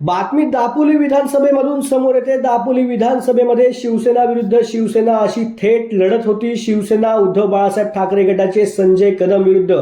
बातमी दापोली विधानसभेमधून समोर येते. दापोली विधानसभेमध्ये शिवसेना विरुद्ध शिवसेना अशी थेट लढत होती. शिवसेना उद्धव बाळासाहेब ठाकरे गटाचे संजय कदम विरुद्ध.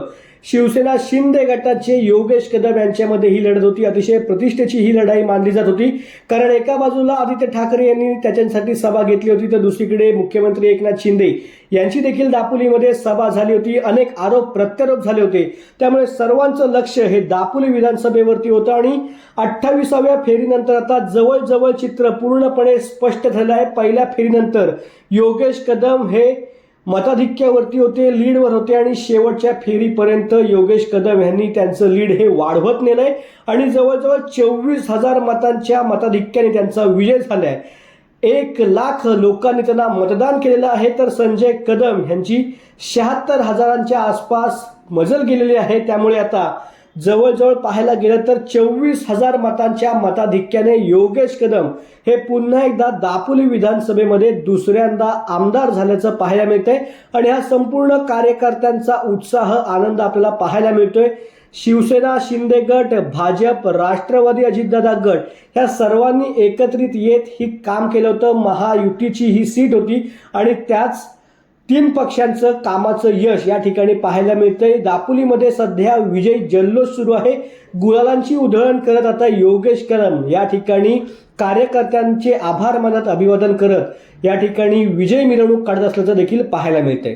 शिवसेना शिंदे गटाचे योगेश कदम यांच्यामध्ये ही लढत होती. अतिशय प्रतिष्ठेची ही लढाई मानली जात होती. कारण एका बाजूला आदित्य ठाकरे यांनी त्याच्यासाठी सभा घेतली होती तर दुसरीकडे मुख्यमंत्री एकनाथ शिंदे यांची देखील दापोलीमध्ये सभा झाली होती. अनेक आरोप प्रत्यारोप झाले होते. त्यामुळे सर्वांचं लक्ष हे दापोली विधानसभेवरती होतं आणि अठ्ठावीसाव्या फेरीनंतर आता जवळजवळ चित्र पूर्णपणे स्पष्ट झालं आहे. पहिल्या फेरीनंतर योगेश कदम हे मताधिक्यावरती होते लीडवर होते आणि शेवटच्या फेरीपर्यंत योगेश कदम यांनी त्यांचं लीड हे वाढवत नेलंय. आणि जवळजवळ चोवीस हजार मतांच्या मताधिक्याने त्यांचा विजय झालाय. एक लाख लोकांनी त्यांना मतदान केलेलं आहे तर संजय कदम यांची शहात्तर हजारांच्या आसपास मजल गेलेली आहे. त्यामुळे आता जवळजवळ पाहायला गेलं तर चोवीस हजार मतांच्या मताधिक्याने योगेश कदम हे पुन्हा एकदा दापोली विधानसभेमध्ये दुसऱ्यांदा आमदार झाल्याचं पाहायला मिळतंय. आणि हा संपूर्ण कार्यकर्त्यांचा उत्साह आनंद आपल्याला पाहायला मिळतोय. शिवसेना शिंदे गट भाजप राष्ट्रवादी अजितदादा गट ह्या सर्वांनी एकत्रित येत ही काम केलं होतं. महायुतीची ही सीट होती. आणि त्याच तीन पक्षांचं कामाचं यश या ठिकाणी पाहायला मिळतंय. दापोलीमध्ये सध्या विजय जल्लोष सुरू आहे. गुलालांची उधळण करत आता योगेश कदम या ठिकाणी कार्यकर्त्यांचे आभार मानत अभिवादन करत या ठिकाणी विजय मिरवणूक काढत असल्याचं देखील पाहायला मिळतंय.